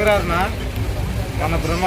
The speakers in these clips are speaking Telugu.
గంగరాజన మన బ్రహ్మ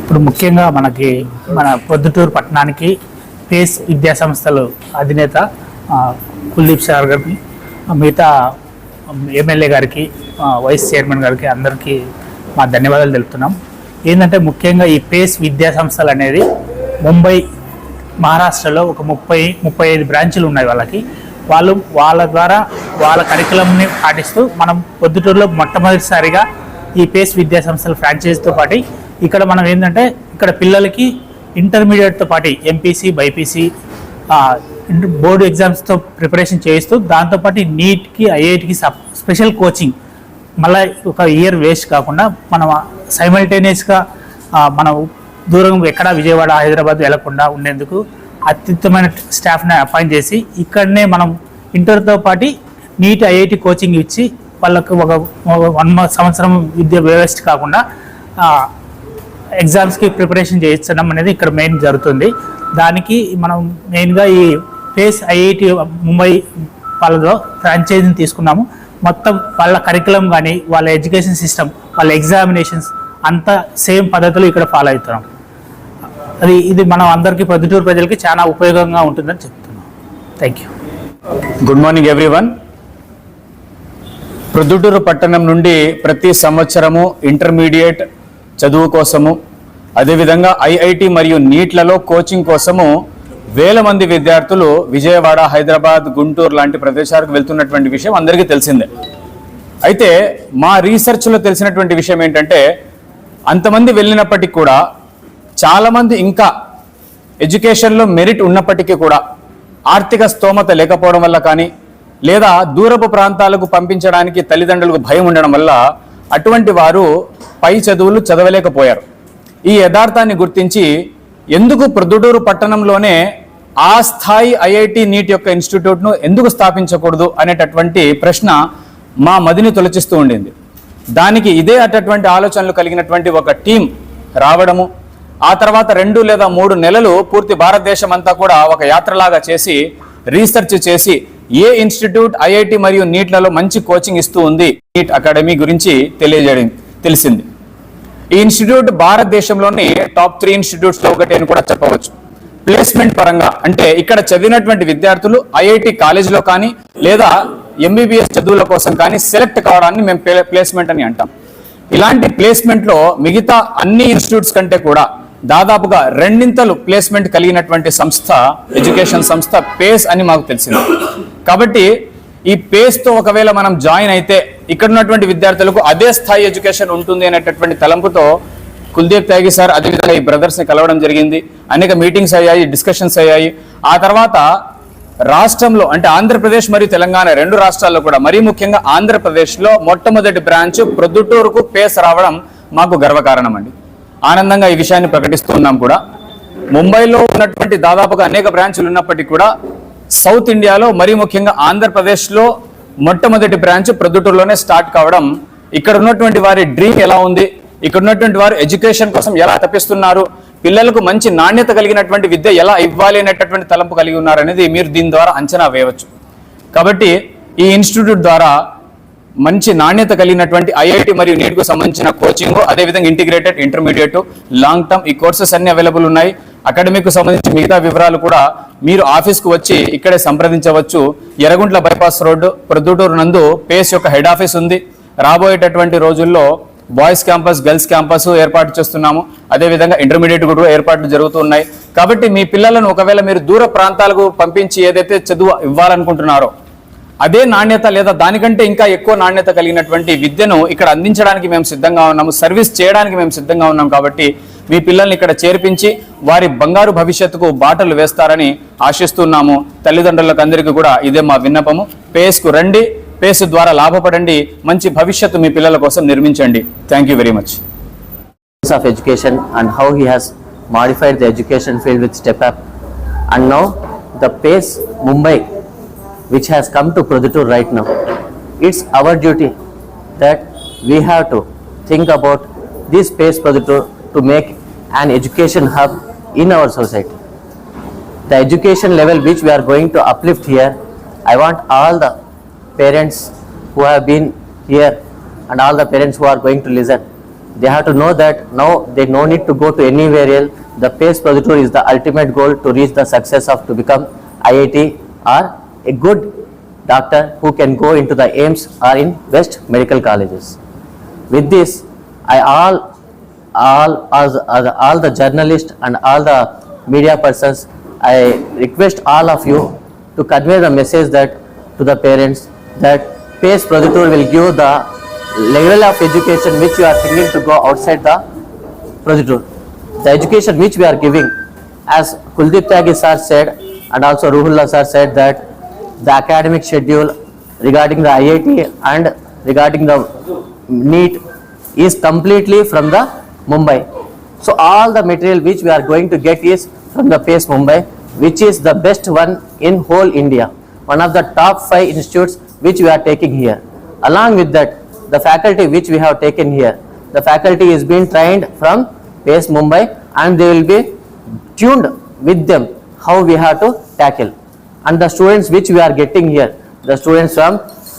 ఇప్పుడు ముఖ్యంగా మనకి మన పొద్దుటూరు పట్టణానికి పేస్ విద్యా సంస్థలు అధినేత కుల్దీప్ సార్ గారికి మిగతా ఎమ్మెల్యే గారికి వైస్ చైర్మన్ గారికి అందరికీ మా ధన్యవాదాలు తెలుపుతున్నాం. ఏంటంటే ముఖ్యంగా ఈ పేస్ విద్యా సంస్థలు అనేది ముంబై మహారాష్ట్రలో ఒక ముప్పై ముప్పై ఐదు బ్రాంచులు ఉన్నాయి వాళ్ళకి. వాళ్ళు వాళ్ళ ద్వారా వాళ్ళ కరికులంని పాటిస్తూ మనం పొద్దుటూరులో మొట్టమొదటిసారిగా ఈ పేస్ విద్యా సంస్థల ఫ్రాంచైజీతో పాటు ఇక్కడ మనం ఏంటంటే ఇక్కడ పిల్లలకి ఇంటర్మీడియట్తో పాటు ఎంపీసీ బైపీసీ బోర్డు ఎగ్జామ్స్తో ప్రిపరేషన్ చేయిస్తూ దాంతోపాటు నీట్కి ఐఐటికి స్పెషల్ కోచింగ్ మళ్ళీ ఒక ఇయర్ వేస్ట్ కాకుండా మనం సైమల్టేనియస్గా మనం దూరం ఎక్కడ విజయవాడ హైదరాబాద్ వెళ్ళకుండా ఉండేందుకు అత్యుత్తమైన స్టాఫ్ని అపాయింట్ చేసి ఇక్కడనే మనం ఇంటర్తో పాటు నీట్ ఐఐటి కోచింగ్ ఇచ్చి వాళ్ళకు ఒక వన్ సంవత్సరం విద్య వేస్ట్ కాకుండా ఎగ్జామ్స్కి ప్రిపరేషన్ చేయించడం అనేది ఇక్కడ మెయిన్ జరుగుతుంది. దానికి మనం మెయిన్గా ఈ పేస్ ఐఐటి ముంబై వాళ్ళలో ఫ్రాంచైజీని తీసుకున్నాము. మొత్తం వాళ్ళ కరికులం కానీ వాళ్ళ ఎడ్యుకేషన్ సిస్టమ్ వాళ్ళ ఎగ్జామినేషన్స్ అంతా సేమ్ పద్ధతిలో ఇక్కడ ఫాలో అవుతున్నాం. అది ఇది మనం అందరికీ పొద్దుటూరు ప్రజలకి చాలా ఉపయోగంగా ఉంటుందని చెప్తున్నాం. Thank you good morning everyone Proddatur పట్టణం నుండి ప్రతి సంవత్సరము ఇంటర్మీడియట్ చదువు కోసము అదేవిధంగా ఐఐటి మరియు నీట్లలో కోచింగ్ కోసము వేల మంది విద్యార్థులు విజయవాడ హైదరాబాద్ గుంటూరు లాంటి ప్రదేశాలకు వెళ్తున్నటువంటి విషయం అందరికీ తెలిసిందే. అయితే మా రీసెర్చ్లో తెలిసినటువంటి విషయం ఏంటంటే అంతమంది వెళ్ళినప్పటికీ కూడా చాలామంది ఇంకా ఎడ్యుకేషన్లో మెరిట్ ఉన్నప్పటికీ కూడా ఆర్థిక స్తోమత లేకపోవడం వల్ల కానీ లేదా దూరపు ప్రాంతాలకు పంపించడానికి తల్లిదండ్రులకు భయం ఉండడం వల్ల అటువంటి వారు పై చదువులు చదవలేకపోయారు. ఈ యథార్థాన్ని గుర్తించి ఎందుకు ప్రొద్దుటూరు పట్టణంలోనే ఆ స్థాయి ఐఐటి నీట్ యొక్క ఇన్స్టిట్యూట్ను ఎందుకు స్థాపించకూడదు అనేటటువంటి ప్రశ్న మా మదిని తొలచిస్తూ ఉండింది. దానికి ఇదే అటటువంటి ఆలోచనలు కలిగినటువంటి ఒక టీం రావడము ఆ తర్వాత రెండు లేదా మూడు నెలలు పూర్తి భారతదేశం అంతా కూడా ఒక యాత్రలాగా చేసి రీసెర్చ్ చేసి ఏ ఇన్స్టిట్యూట్ ఐఐటి మరియు నీట్లలో మంచి కోచింగ్ ఇస్తూ ఉంది? నీట్ అకాడమీ గురించి తెలియజేయడం తెలిసింది. ఈ ఇన్స్టిట్యూట్ భారతదేశంలోని టాప్ త్రీ ఇన్స్టిట్యూట్స్లో ఒకటి అని కూడా చెప్పవచ్చు. ప్లేస్మెంట్ పరంగా అంటే ఇక్కడ చదివినటువంటి విద్యార్థులు ఐఐటి కాలేజీలో కానీ లేదా ఎంబీబీఎస్ చదువుల కోసం కానీ సెలెక్ట్ కావడాన్ని మేము ప్లేస్మెంట్ అని అంటాం. ఇలాంటి ప్లేస్మెంట్లో మిగతా అన్ని ఇన్స్టిట్యూట్స్ కంటే కూడా దాదాపుగా రెండింతలు ప్లేస్మెంట్ కలిగినటువంటి సంస్థ ఎడ్యుకేషన్ సంస్థ పేస్ అని మాకు తెలిసింది. కాబట్టి ఈ పేస్తో ఒకవేళ మనం జాయిన్ అయితే ఇక్కడ ఉన్నటువంటి విద్యార్థులకు అదే స్థాయి ఎడ్యుకేషన్ ఉంటుంది అనేటటువంటి తలంపుతో కుల్దీప్ త్యాగి సార్ అదేవిధంగా ఈ బ్రదర్స్ని కలవడం జరిగింది. అనేక మీటింగ్స్ అయ్యాయి డిస్కషన్స్ అయ్యాయి. ఆ తర్వాత రాష్ట్రంలో అంటే ఆంధ్రప్రదేశ్ మరియు తెలంగాణ రెండు రాష్ట్రాల్లో కూడా మరీ ముఖ్యంగా ఆంధ్రప్రదేశ్లో మొట్టమొదటి బ్రాంచ్ ప్రొద్దుటూరుకు పేస్ రావడం మాకు గర్వకారణం అండి. ఆనందంగా ఈ విషయాన్ని ప్రకటిస్తూ ఉన్నాం కూడా. ముంబైలో ఉన్నటువంటి దాదాపుగా అనేక బ్రాంచులు ఉన్నప్పటికీ కూడా సౌత్ ఇండియాలో మరీ ముఖ్యంగా ఆంధ్రప్రదేశ్లో మొట్టమొదటి బ్రాంచ్ ప్రొద్దుటూరులోనే స్టార్ట్ కావడం ఇక్కడ ఉన్నటువంటి వారి డ్రీమ్ ఎలా ఉంది ఇక్కడ ఉన్నటువంటి వారు ఎడ్యుకేషన్ కోసం ఎలా తప్పిస్తున్నారు పిల్లలకు మంచి నాణ్యత కలిగినటువంటి విద్య ఎలా ఇవ్వాలి అనేటటువంటి తలంపు కలిగి ఉన్నారనేది మీరు దీని ద్వారా అంచనా వేయవచ్చు. కాబట్టి ఈ ఇన్స్టిట్యూట్ ద్వారా మంచి నాణ్యత కలిగినటువంటి ఐఐటి మరియు నీట్కు సంబంధించిన కోచింగ్ అదేవిధంగా ఇంటిగ్రేటెడ్ ఇంటర్మీడియట్ లాంగ్ టర్మ్ ఈ కోర్సెస్ అన్ని అవైలబుల్ ఉన్నాయి. అకాడమిక్ సంబంధించి మిగతా వివరాలు కూడా మీరు ఆఫీస్కు వచ్చి ఇక్కడే సంప్రదించవచ్చు. ఎర్రగుంట్ల బైపాస్ రోడ్డు ప్రొద్దుటూరు నందు పేస్ యొక్క హెడ్ ఆఫీస్ ఉంది. రాబోయేటటువంటి రోజుల్లో బాయ్స్ క్యాంపస్ గర్ల్స్ క్యాంపస్ ఏర్పాటు చేస్తున్నాము. అదేవిధంగా ఇంటర్మీడియట్ కూడా ఏర్పాట్లు జరుగుతున్నాయి కాబట్టి మీ పిల్లలను ఒకవేళ మీరు దూర ప్రాంతాలకు పంపించి ఏదైతే చదువు ఇవ్వాలనుకుంటున్నారో అదే నాణ్యత లేదా దానికంటే ఇంకా ఎక్కువ నాణ్యత కలిగినటువంటి విద్యను ఇక్కడ అందించడానికి మేము సిద్ధంగా ఉన్నాము సర్వీస్ చేయడానికి మేము సిద్ధంగా ఉన్నాం కాబట్టి మీ పిల్లల్ని ఇక్కడ చేర్పించి వారి బంగారు భవిష్యత్తుకు బాటలు వేస్తారని ఆశిస్తున్నాము. తల్లిదండ్రులకు అందరికీ కూడా ఇదే మా విన్నపము. పేస్కు రండి పేస్ ద్వారా లాభపడండి మంచి భవిష్యత్తు మీ పిల్లల కోసం నిర్మించండి. Thank you very much of education and how he has modified the education field with step up. And now the pace mumbai. Which has come to Produttur right now. It's our duty that we have to think about this pace Produttur to make an education hub in our society. The education level which we are going to uplift here i want all the parents who have been here and all the parents who are going to listen. They have to know that now they no need to go to anywhere else. The pace Produttur is the ultimate goal to reach the success of to become iit or a good doctor who can go into the aims or in best medical colleges with this i all all all, all, the- journalists and all the media persons i request all of you to convey the message that to the parents that pace Produttur will give the level of education which you are thinking to go outside the Produttur. The education which we are giving, as Kuldeep Tyagi sir said and also Ruhullah sir said that the academic schedule regarding the IIT and regarding the NEET is completely from the Mumbai. So all the material which we are going to get is from the PACE Mumbai, which is the best one in whole India. One of the top five institutes which we are taking here. Along with that, the faculty which we have taken here, the faculty is being trained from PACE Mumbai and they will be tuned with them how we have to tackle. And the students which we are getting here, the students from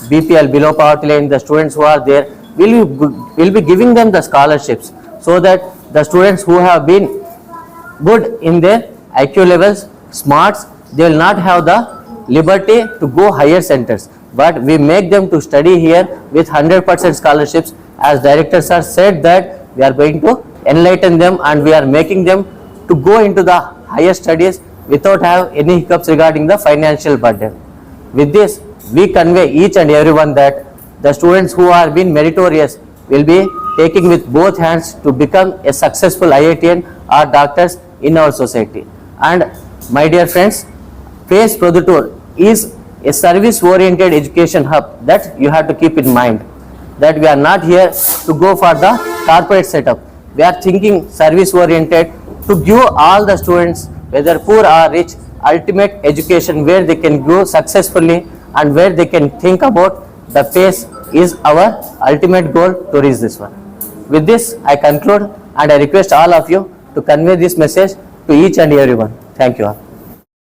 BPL below poverty line, the students who are there, will will be giving them the scholarships so that the students who have been good in their IQ levels, smarts, they will not have the liberty to go higher centers. But we make them to study here with 100% scholarships. As directors are said that we are going to enlighten them and we are making them to go into the higher studies without have any hiccups regarding the financial burden. With this, we convey each and everyone that the students who are being meritorious will be taking with both hands to become a successful IITian or doctors in our society. And my dear friends, PACE Produttur is a service-oriented education hub that you have to keep in mind. That we are not here to go for the corporate setup. We are thinking service-oriented to give all the students, whether poor or rich, ultimate education where they can grow successfully and where they can think about the pace is our ultimate goal to reach this one. With this, I conclude and I request all of you to convey this message to each and everyone. Thank you all.